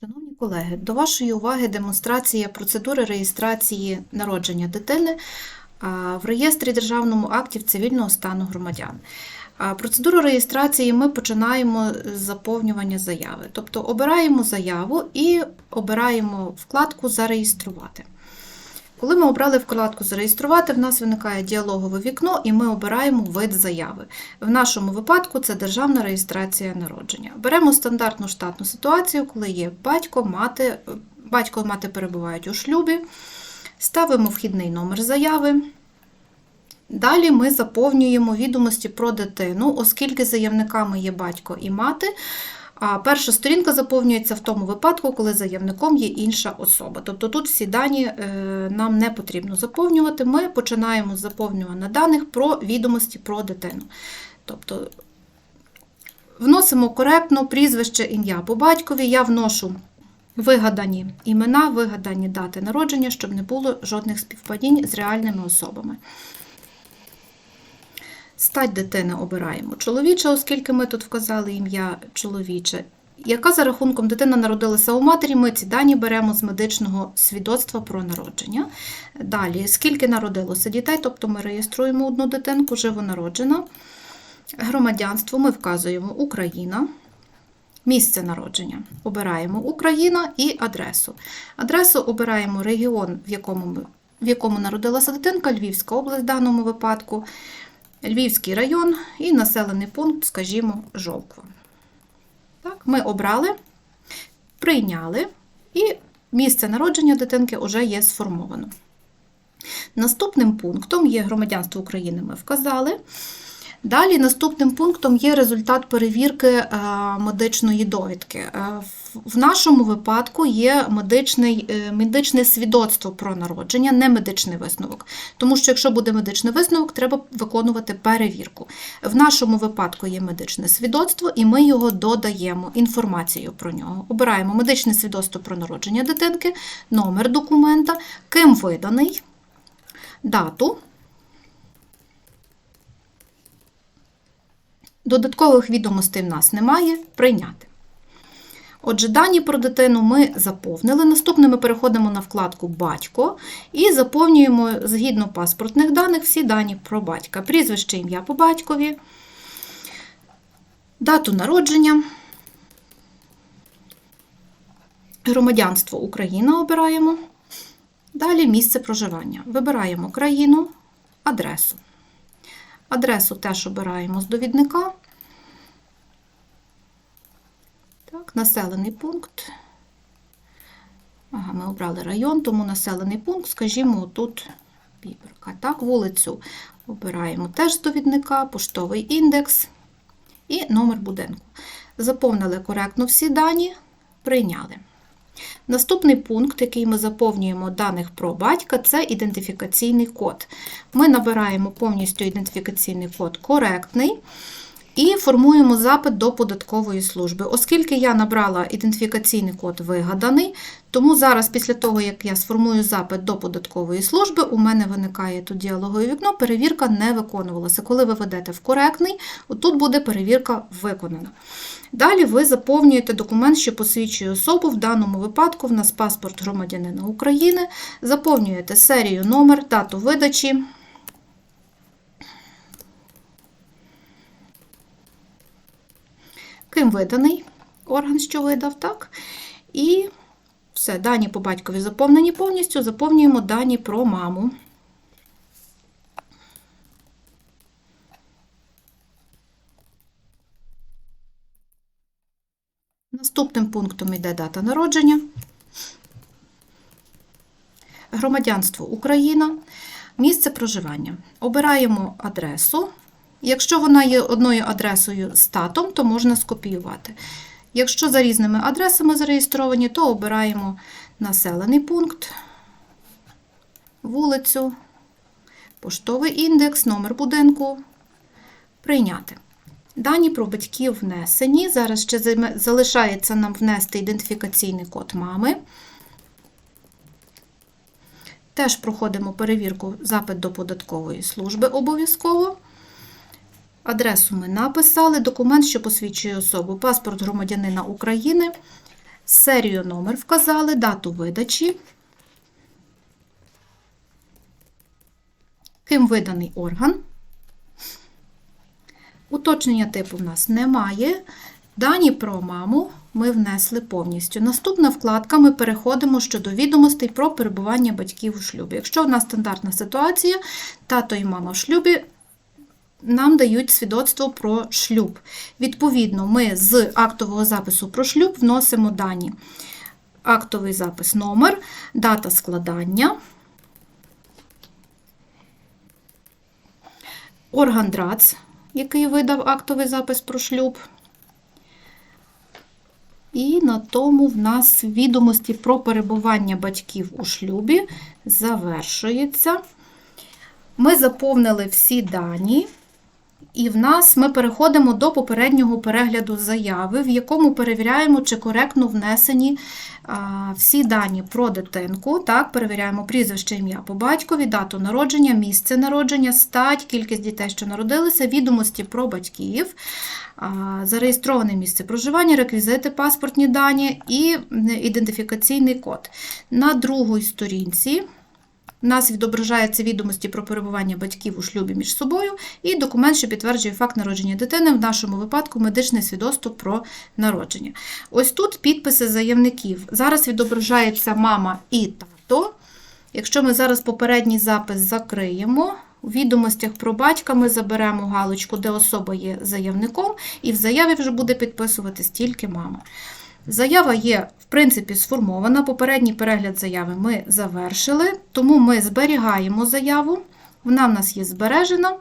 Шановні колеги, до вашої уваги демонстрація процедури реєстрації народження дитини в реєстрі Державному актів цивільного стану громадян. Процедуру реєстрації ми починаємо з заповнювання заяви. Тобто обираємо заяву і обираємо вкладку Зареєструвати. Коли ми обрали вкладку Зареєструвати, в нас виникає діалогове вікно, і ми обираємо вид заяви. В нашому випадку це державна реєстрація народження. Беремо стандартну штатну ситуацію, коли є батько, мати, батько і мати перебувають у шлюбі, ставимо вхідний номер заяви. Далі ми заповнюємо відомості про дитину, оскільки заявниками є батько і мати. А перша сторінка заповнюється в тому випадку, коли заявником є інша особа. Тобто тут всі дані е, нам не потрібно заповнювати. Ми починаємо з заповнювання даних про відомості про дитину. Тобто вносимо коректно прізвище, ім'я по батькові. Я вношу вигадані імена, вигадані дати народження, щоб не було жодних співпадінь з реальними особами. Стать дитини обираємо чоловіча, оскільки ми тут вказали ім'я чоловіче. Яка за рахунком дитина народилася у матері, ми ці дані беремо з медичного свідоцтва про народження. Далі, скільки народилося дітей, тобто ми реєструємо одну дитинку, живонароджена. Громадянство ми вказуємо Україна. Місце народження обираємо Україна і адресу. Адресу обираємо регіон, в якому, в якому народилася дитинка, Львівська область в даному випадку. Львівський район і населений пункт, скажімо, Жовква. Так, Ми обрали, прийняли, і місце народження дитинки вже є сформовано. Наступним пунктом є громадянство України, ми вказали. Далі наступним пунктом є результат перевірки е, медичної довідки. Е, В нашому випадку є медичний, е, медичне свідоцтво про народження, не медичний висновок. Тому що якщо буде медичний висновок, треба виконувати перевірку. В нашому випадку є медичне свідоцтво, і ми його додаємо інформацію про нього. Обираємо медичне свідоцтво про народження дитинки, номер документа, ким виданий, дату. Додаткових відомостей в нас немає. Прийняти. Отже, дані про дитину ми заповнили. Наступне ми переходимо на вкладку Батько і заповнюємо згідно паспортних даних всі дані про батька. Прізвище ім'я по батькові, дату народження, громадянство Україна обираємо. Далі місце проживання. Вибираємо країну, адресу. Адресу теж обираємо з довідника. Так, населений пункт. Ага, ми обрали район, тому населений пункт, скажімо, тут Біберка. Так, вулицю обираємо теж з довідника, поштовий індекс і номер будинку. Заповнили коректно всі дані, прийняли. Наступний пункт, який ми заповнюємо даних про батька, це ідентифікаційний код. Ми набираємо повністю ідентифікаційний код коректний і формуємо запит до податкової служби. Оскільки я набрала ідентифікаційний код вигаданий, тому зараз, після того, як я сформую запит до податкової служби, у мене виникає тут діалогове вікно, перевірка не виконувалася. Коли ви ведете в коректний, тут буде перевірка виконана. Далі ви заповнюєте документ, що посвідчує особу, в даному випадку в нас паспорт громадянина України, заповнюєте серію, номер, дату видачі. Ким виданий орган, що видав, так? І все, дані по батькові заповнені повністю, заповнюємо дані про маму. Наступним пунктом йде дата народження. Громадянство Україна, місце проживання. Обираємо адресу. Якщо вона є одною адресою з татом, то можна скопіювати. Якщо за різними адресами зареєстровані, то обираємо населений пункт, вулицю, поштовий індекс, номер будинку. Прийняти. Дані про батьків внесені. Зараз ще залишається нам внести ідентифікаційний код мами. Теж проходимо перевірку запит до податкової служби обов'язково. Адресу ми написали, документ, що посвідчує особу, паспорт громадянина України, серію номер вказали, дату видачі, ким виданий орган. Уточнення типу в нас немає. Дані про маму ми внесли повністю. Наступна вкладка ми переходимо щодо відомостей про перебування батьків у шлюбі. Якщо в нас стандартна ситуація, тато і мама в шлюбі, нам дають свідоцтво про шлюб. Відповідно, ми з актового запису про шлюб вносимо дані. Актовий запис номер, дата складання, орган ДРАЦ, який видав актовий запис про шлюб. І на тому в нас відомості про перебування батьків у шлюбі завершується. Ми заповнили всі дані, і в нас ми переходимо до попереднього перегляду заяви, в якому перевіряємо, чи коректно внесені всі дані про дитинку. Так, перевіряємо прізвище, ім'я по батькові, дату народження, місце народження, стать, кількість дітей, що народилися, відомості про батьків, зареєстроване місце проживання, реквізити, паспортні дані і ідентифікаційний код. На другій сторінці. У нас відображаються відомості про перебування батьків у шлюбі між собою і документ, що підтверджує факт народження дитини, в нашому випадку медичне свідоцтво про народження. Ось тут підписи заявників. Зараз відображається мама і тато. Якщо ми зараз попередній запис закриємо, у відомостях про батька ми заберемо галочку, де особа є заявником, і в заяві вже буде підписуватись тільки мама. Заява є, в принципі, сформована. Попередній перегляд заяви ми завершили, тому ми зберігаємо заяву. Вона в нас є збережена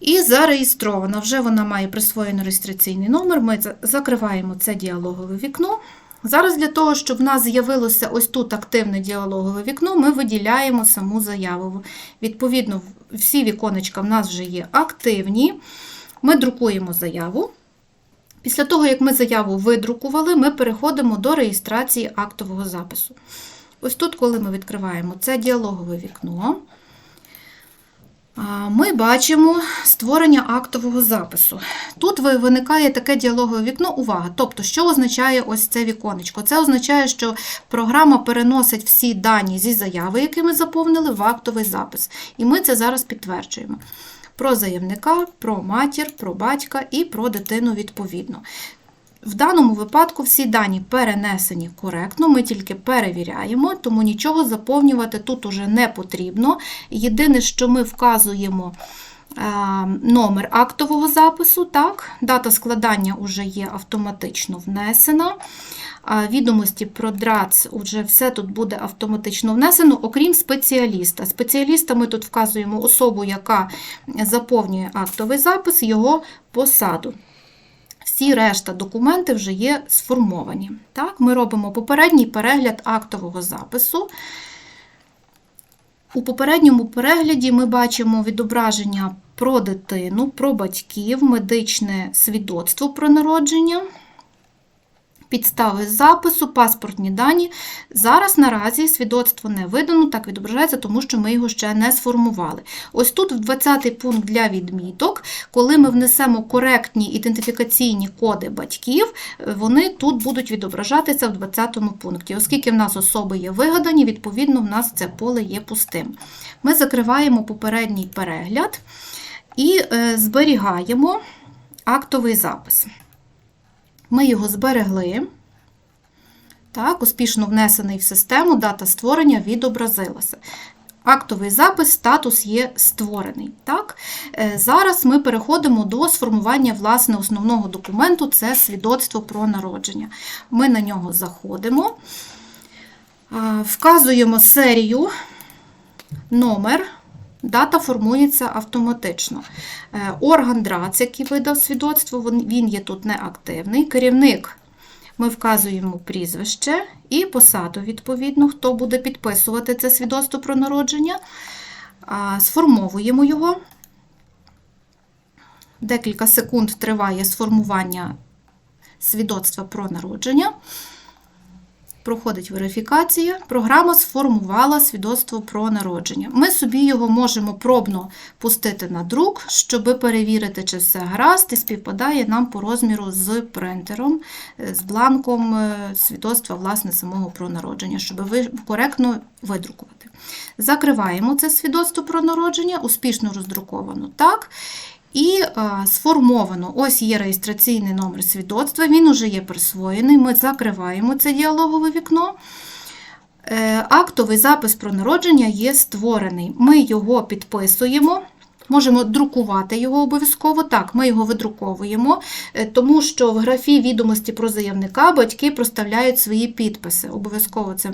і зареєстрована. Вже вона має присвоєний реєстраційний номер. Ми закриваємо це діалогове вікно. Зараз для того, щоб в нас з'явилося ось тут активне діалогове вікно, ми виділяємо саму заяву. Відповідно, всі віконечка в нас вже є активні. Ми друкуємо заяву. Після того, як ми заяву видрукували, ми переходимо до реєстрації актового запису. Ось тут, коли ми відкриваємо це діалогове вікно, ми бачимо створення актового запису. Тут виникає таке діалогове вікно. Увага! Тобто, що означає ось це віконечко? Це означає, що програма переносить всі дані зі заяви, які ми заповнили, в актовий запис. І ми це зараз підтверджуємо про заявника, про матір, про батька і про дитину відповідно. В даному випадку всі дані перенесені коректно, ми тільки перевіряємо, тому нічого заповнювати тут уже не потрібно. Єдине, що ми вказуємо номер актового запису, так, дата складання вже є автоматично внесена. Відомості про ДРАЦ вже все тут буде автоматично внесено, окрім спеціаліста. Спеціаліста ми тут вказуємо особу, яка заповнює актовий запис, його посаду. Всі решта документи вже є сформовані. Так, Ми робимо попередній перегляд актового запису. У попередньому перегляді ми бачимо відображення про дитину, про батьків, медичне свідоцтво про народження, підстави запису, паспортні дані. Зараз наразі свідоцтво не видано, так відображається, тому що ми його ще не сформували. Ось тут в 20-й пункт для відміток, коли ми внесемо коректні ідентифікаційні коди батьків, вони тут будуть відображатися в 20-му пункті. Оскільки в нас особи є вигадані, відповідно, в нас це поле є пустим. Ми закриваємо попередній перегляд і е, зберігаємо актовий запис. Ми його зберегли. Так, успішно внесений в систему, дата створення відобразилася. Актовий запис, статус є створений. Так? Е, Зараз ми переходимо до сформування власне основного документу це свідоцтво про народження. Ми на нього заходимо, вказуємо серію, номер. Дата формується автоматично. Е, Орган ДРАЦ, який видав свідоцтво, він- є тут неактивний. Керівник ми вказуємо прізвище і посаду, відповідно, хто буде підписувати це свідоцтво про народження. Сформовуємо його. Декілька секунд триває сформування свідоцтва про народження. Проходить верифікація, програма сформувала свідоцтво про народження. Ми собі його можемо пробно пустити на друк, щоб перевірити, чи все гаразд і співпадає нам по розміру з принтером, е, з бланком е, свідоцтва власне самого про народження, щоб коректно видрукувати. Закриваємо це свідоцтво про народження, успішно роздруковано так. І а, сформовано, ось є реєстраційний номер свідоцтва, він уже є присвоєний. Ми закриваємо це діалогове вікно. Е, Актовий запис про народження є створений. Ми його підписуємо. Можемо друкувати його обов'язково. Так, ми його видруковуємо, е, тому що в графі відомості про заявника батьки проставляють свої підписи. Обов'язково це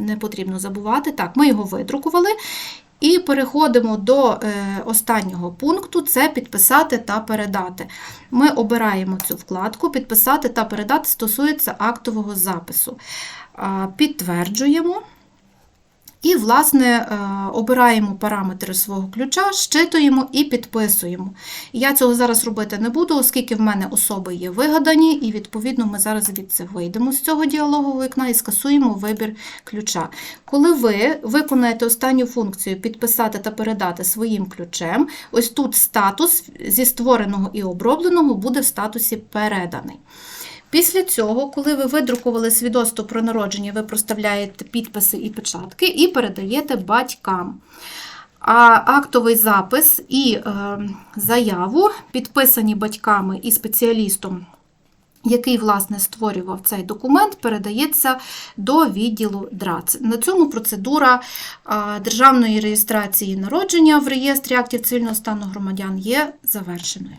не потрібно забувати. Так, ми його видрукували. І переходимо до е, останнього пункту це підписати та передати. Ми обираємо цю вкладку Підписати та передати стосується актового запису. Підтверджуємо. І, власне, е, обираємо параметри свого ключа, щитуємо і підписуємо. Я цього зараз робити не буду, оскільки в мене особи є вигадані, і, відповідно, ми зараз звідси вийдемо з цього діалогового вікна і скасуємо вибір ключа. Коли ви виконаєте останню функцію підписати та передати своїм ключем, ось тут статус зі створеного і обробленого буде в статусі переданий. Після цього, коли ви видрукували свідоцтво про народження, ви проставляєте підписи і печатки і передаєте батькам. А актовий запис і е, заяву, підписані батьками і спеціалістом, який власне створював цей документ, передається до відділу ДРАЦ. На цьому процедура державної реєстрації народження в реєстрі актів цивільного стану громадян є завершеною.